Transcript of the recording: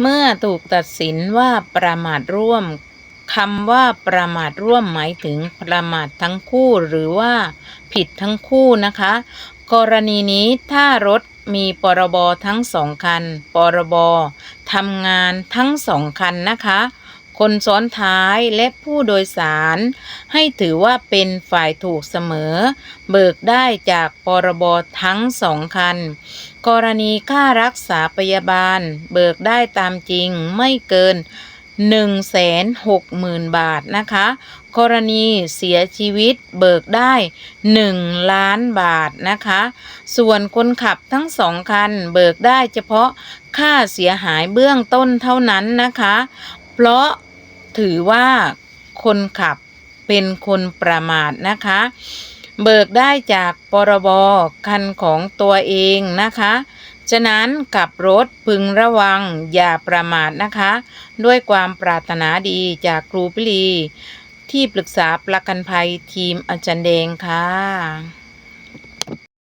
เมื่อถูกตัดสินว่าประมาทร่วมคำว่าประมาทร่วมหมายถึงประมาททั้งคู่หรือว่าผิดทั้งคู่นะคะ กรณีนี้ถ้ารถมีปรบทั้งสองคันปรบทำงานทั้งสองคันนะคะ คนซ้อนท้ายและผู้โดยสาร ให้ถือว่าเป็นฝ่ายถูกเสมอ เบิกได้จากปรบทั้งสองคัน กรณีค่ารักษาพยาบาล เบิกได้ตามจริงไม่เกิน 160,000 บาทนะคะ กรณีเสียชีวิตเบิกได้ 1 ล้านบาทนะคะ ส่วนคนขับทั้งสองคันเบิกได้เฉพาะค่าเสียหายเบื้องต้นเท่านั้นนะคะ เพราะถือว่าคนขับเป็นคนประมาทนะคะ เบิกได้จากปรบคันของตัวเองนะคะ ฉะนั้นกับรถพึงระวังอย่าประมาทนะคะ ด้วยความปรารถนาดีจากครูปิลี ที่ปรึกษาประกันภัยทีมอาจารย์แดงค่ะ